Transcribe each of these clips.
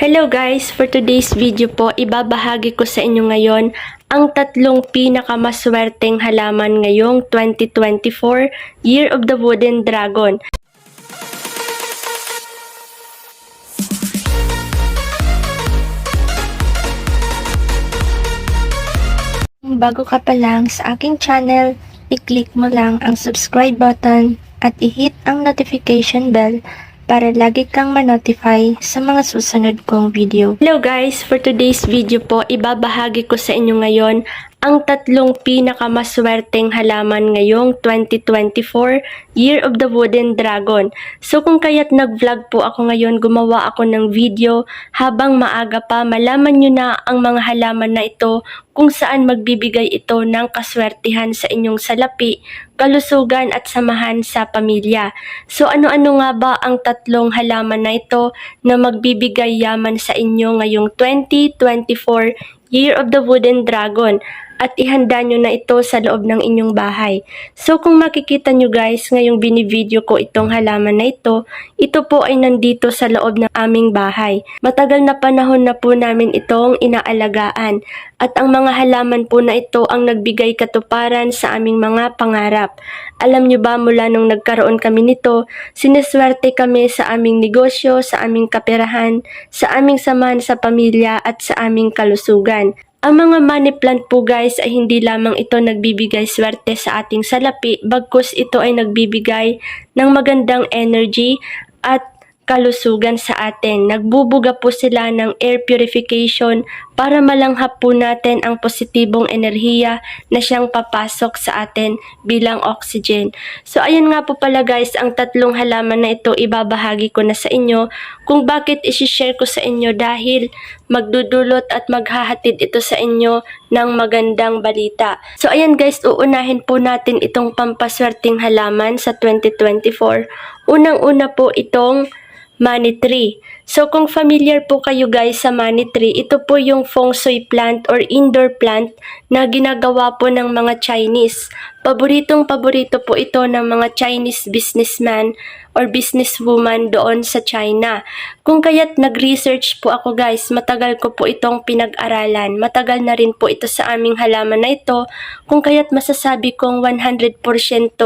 Hello guys! For today's video po, ibabahagi ko sa inyo ngayon ang tatlong pinakamaswerteng halaman ngayong 2024 Year of the Wooden Dragon. Bago ka pa lang sa aking channel, i-click mo lang ang subscribe button at i-hit ang notification bell para lagi kang ma-notify sa mga susunod kong video. Hello guys! For today's video po, ibabahagi ko sa inyo ngayon ang tatlong pinakamaswerteng halaman ngayong 2024 Year of the Wooden Dragon. So kung kaya't nag-vlog po ako ngayon, gumawa ako ng video habang maaga pa, malaman nyo na ang mga halaman na ito kung saan magbibigay ito ng kaswertihan sa inyong salapi, kalusugan at samahan sa pamilya. So ano-ano nga ba ang tatlong halaman na ito na magbibigay yaman sa inyo ngayong 2024 Year of the Wooden Dragon at ihanda nyo na ito sa loob ng inyong bahay. So kung makikita nyo guys, ngayong binivideo ko itong halaman na ito, ito po ay nandito sa loob ng aming bahay. Matagal na panahon na po namin itong inaalagaan at ang mga halaman po na ito ang nagbigay katuparan sa aming mga pangarap. Alam nyo ba mula nung nagkaroon kami nito, sineswerte kami sa aming negosyo, sa aming kaperahan, sa aming samahan sa pamilya at sa aming kalusugan. Ang mga money plant po guys ay hindi lamang ito nagbibigay swerte sa ating salapi, bagkus ito ay nagbibigay ng magandang energy at kalusugan sa atin. Nagbubuga po sila ng air purification para malanghap po natin ang positibong enerhiya na siyang papasok sa atin bilang oxygen. So ayan nga po pala guys, ang tatlong halaman na ito ibabahagi ko na sa inyo kung bakit isi-share ko sa inyo dahil magdudulot at maghahatid ito sa inyo ng magandang balita. So ayan guys, uunahin po natin itong pampaswerteng halaman sa 2024. Unang-una po itong money tree. So kung familiar po kayo guys sa money tree, ito po yung feng shui plant or indoor plant na ginagawa po ng mga Chinese. Paboritong paborito po ito ng mga Chinese businessman or businesswoman doon sa China. Kung kaya't nag-research po ako guys, matagal ko po itong pinag-aralan. Matagal na rin po ito sa aming halaman na ito. Kung kaya't masasabi kong 100%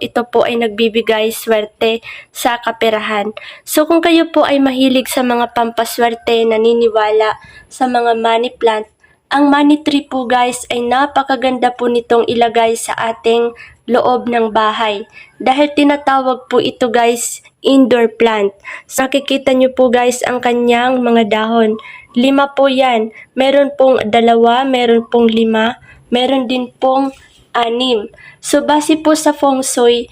ito po ay nagbibigay swerte sa kaperahan. So kung kayo po ay mahilig sa mga pampaswerte, naniniwala sa mga money plant, ang money tree po guys ay napakaganda po nitong ilagay sa ating loob ng bahay. Dahil tinatawag po ito guys indoor plant. So, nakikita nyo po guys ang kanyang mga dahon. Lima po yan. Meron pong dalawa, meron pong lima, meron din pong anim. So base po sa feng shui,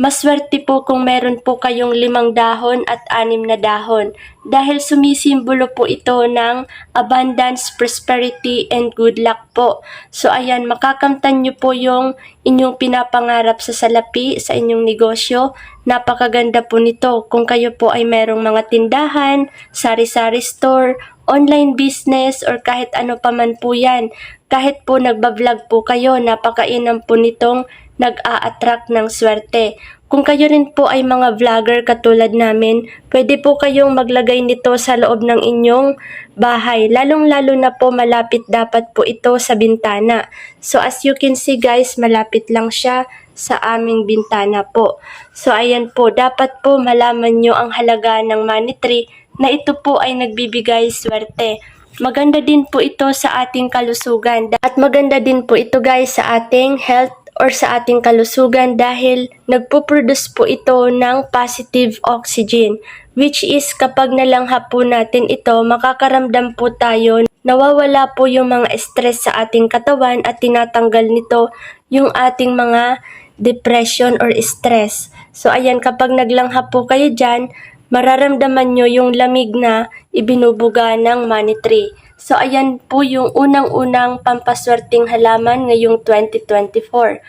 Maswerte po kung meron po kayong limang dahon at anim na dahon dahil sumisimbolo po ito ng abundance, prosperity, and good luck po. So ayan, makakamtan nyo po yung inyong pinapangarap sa salapi, sa inyong negosyo. Napakaganda po nito kung kayo po ay merong mga tindahan, sari-sari store, online business, or kahit ano pa man po yan. Kahit po nagbablog po kayo, napakainam po nitong nag-a-attract ng swerte. Kung kayo rin po ay mga vlogger katulad namin, pwede po kayong maglagay nito sa loob ng inyong bahay. Lalong-lalo na po malapit dapat po ito sa bintana. So as you can see guys, malapit lang siya sa aming bintana po. So ayan po, dapat po malaman nyo ang halaga ng money tree na ito po ay nagbibigay swerte. Maganda din po ito sa ating kalusugan at maganda din po ito guys sa ating health or sa ating kalusugan dahil nagpo-produce po ito ng positive oxygen which is kapag nalanghap po natin ito makakaramdam po tayo nawawala po yung mga stress sa ating katawan at tinatanggal nito yung ating mga depression or stress. So ayan kapag naglanghap po kayo dyan mararamdaman nyo yung lamig na ibinubuga ng money tree. So ayan po yung unang-unang pampaswerteng halaman ngayong 2024.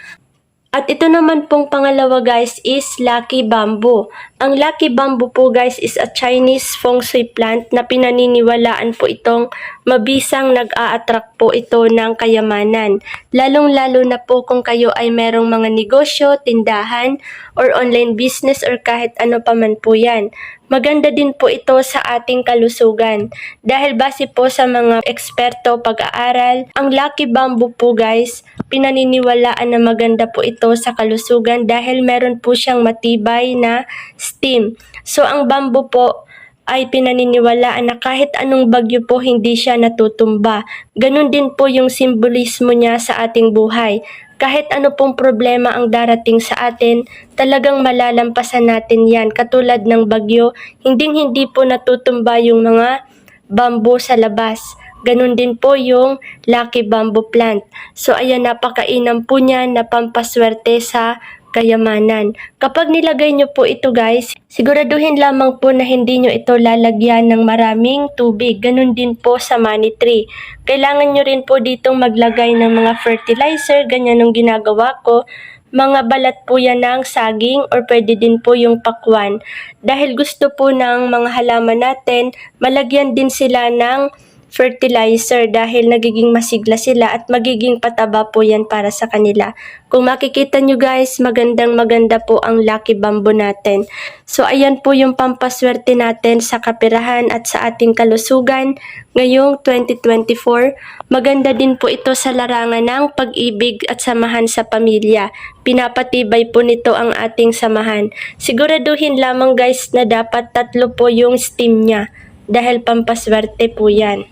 At ito naman pong pangalawa guys is Lucky Bamboo. Ang Lucky Bamboo po guys is a Chinese feng shui plant na pinaniniwalaan po itong mabisang nag-a-attract po ito ng kayamanan. Lalong-lalo na po kung kayo ay merong mga negosyo, tindahan, or online business or kahit ano pa man po yan. Maganda din po ito sa ating kalusugan. Dahil base po sa mga eksperto pag-aaral, ang Lucky Bamboo po guys, pinaniniwalaan na maganda po ito sa kalusugan dahil meron po siyang matibay na steam. So ang bamboo po ay pinaniniwalaan na kahit anong bagyo po hindi siya natutumba. Ganon din po yung simbolismo niya sa ating buhay. Kahit ano pong problema ang darating sa atin, talagang malalampasan natin yan. Katulad ng bagyo, hindi hindi po natutumba yung mga bamboo sa labas. Ganon din po yung Lucky Bamboo Plant. So ayan, napakainam po niya na pampaswerte sa kayamanan. Kapag nilagay nyo po ito guys, siguraduhin lamang po na hindi nyo ito lalagyan ng maraming tubig. Ganon din po sa money tree. Kailangan nyo rin po ditong maglagay ng mga fertilizer, ganyan ang ginagawa ko. Mga balat po yan ng saging or pwede din po yung pakwan. Dahil gusto po ng mga halaman natin, malagyan din sila ng fertilizer dahil nagiging masigla sila at magiging pataba po yan para sa kanila. Kung makikita nyo guys, magandang maganda po ang Lucky Bamboo natin. So ayan po yung pampaswerte natin sa kapirahan at sa ating kalusugan ngayong 2024. Maganda din po ito sa larangan ng pag-ibig at samahan sa pamilya. Pinapatibay po nito ang ating samahan. Siguraduhin lamang guys na dapat tatlo po yung steam niya dahil pampaswerte po yan.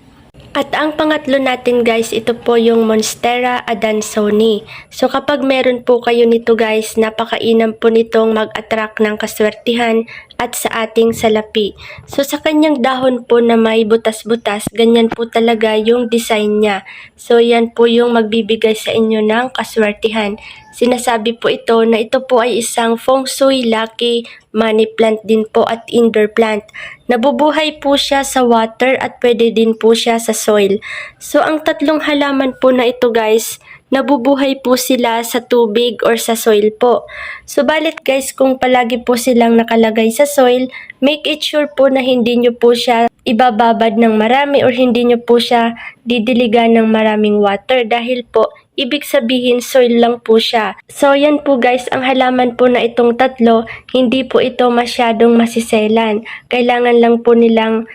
At ang pangatlo natin guys, ito po yung Monstera adansoni. So kapag meron po kayo nito guys, napakainam po nitong mag-attract ng kaswertihan at sa ating salapi. So sa kanyang dahon po na may butas-butas, ganyan po talaga yung design niya. So yan po yung magbibigay sa inyo ng kaswertihan. Sinasabi po ito na ito po ay isang feng shui lucky money plant din po at indoor plant. Nabubuhay po siya sa water at pwede din po siya sa soil. So ang tatlong halaman po na ito guys, nabubuhay po sila sa tubig or sa soil po. Subalit guys, kung palagi po silang nakalagay sa soil, make it sure po na hindi nyo po siya ibababad ng marami or hindi nyo po siya didiligan ng maraming water dahil po ibig sabihin soil lang po siya. So yan po guys, ang halaman po na itong tatlo, hindi po ito masyadong masiselan. Kailangan lang po nilang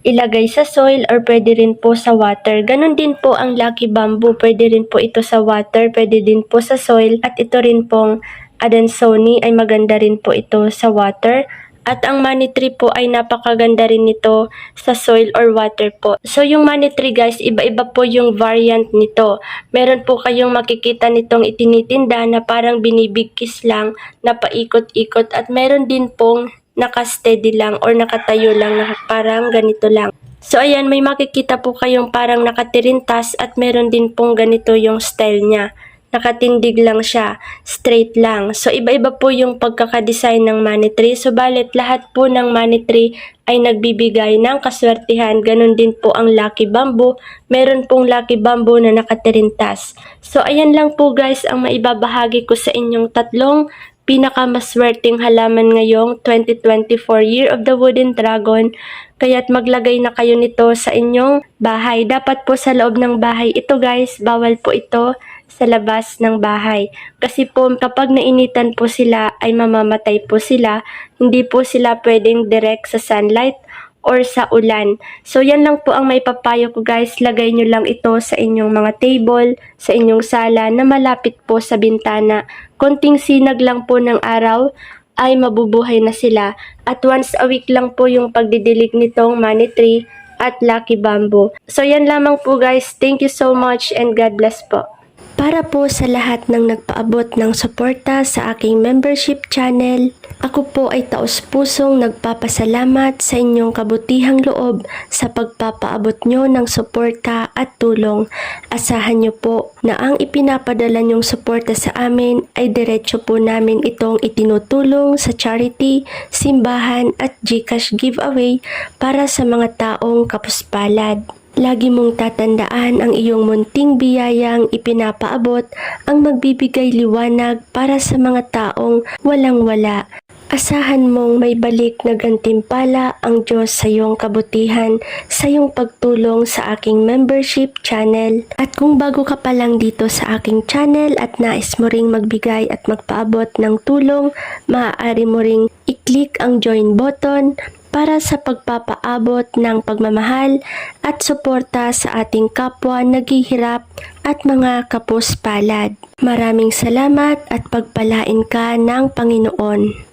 ilagay sa soil or pwede rin po sa water. Ganon din po ang Lucky Bamboo. Pwede rin po ito sa water, pwede din po sa soil at ito rin pong Adansoni ay maganda rin po ito sa water. At ang money tree po ay napakaganda rin nito sa soil or water po. So yung money tree guys, iba-iba po yung variant nito. Meron po kayong makikita nitong itinitinda na parang binibigkis lang na paikot-ikot at meron din pong naka-steady lang or nakatayo lang na parang ganito lang. So ayan, may makikita po kayong parang nakatirintas at meron din pong ganito yung style niya. Nakatindig lang siya, straight lang. So iba-iba po yung pagkakadesign ng money tree. Subalit lahat po ng money tree ay nagbibigay ng kaswertihan. Ganon din po ang lucky bamboo. Meron pong lucky bamboo na nakatirintas. So ayan lang po guys ang maibabahagi ko sa inyong tatlong pinakamaswerteng halaman ngayong 2024 Year of the Wooden Dragon. Kaya't maglagay na kayo nito sa inyong bahay. Dapat po sa loob ng bahay. Ito guys, bawal po ito sa labas ng bahay. Kasi po kapag nainitan po sila ay mamamatay po sila. Hindi po sila pwedeng direct sa sunlight or sa ulan. So yan lang po ang may papayo ko guys. Lagay nyo lang ito sa inyong mga table, sa inyong sala na malapit po sa bintana. Konting sinag lang po ng araw ay mabubuhay na sila. At once a week lang po yung pagdidilig nitong money tree at lucky bamboo. So yan lamang po guys. Thank you so much and God bless po. Para po sa lahat ng nagpaabot ng suporta sa aking membership channel, ako po ay taos-pusong nagpapasalamat sa inyong kabutihang loob sa pagpapaabot nyo ng suporta at tulong. Asahan nyo po na ang ipinapadala nyong suporta sa amin ay diretso po namin itong itinutulong sa charity, simbahan at Gcash giveaway para sa mga taong kapuspalad. Lagi mong tatandaan ang iyong munting biyayang ipinapaabot ang magbibigay liwanag para sa mga taong walang-wala. Asahan mong may balik na gantimpala ang Diyos sa iyong kabutihan sa iyong pagtulong sa aking membership channel. At kung bago ka pa lang dito sa aking channel at nais mo ring magbigay at magpaabot ng tulong, maaari mo ring i-click ang join button para sa pagpapaabot ng pagmamahal at suporta sa ating kapwa naghihirap at mga kapuspalad. Maraming salamat at pagpalain ka ng Panginoon.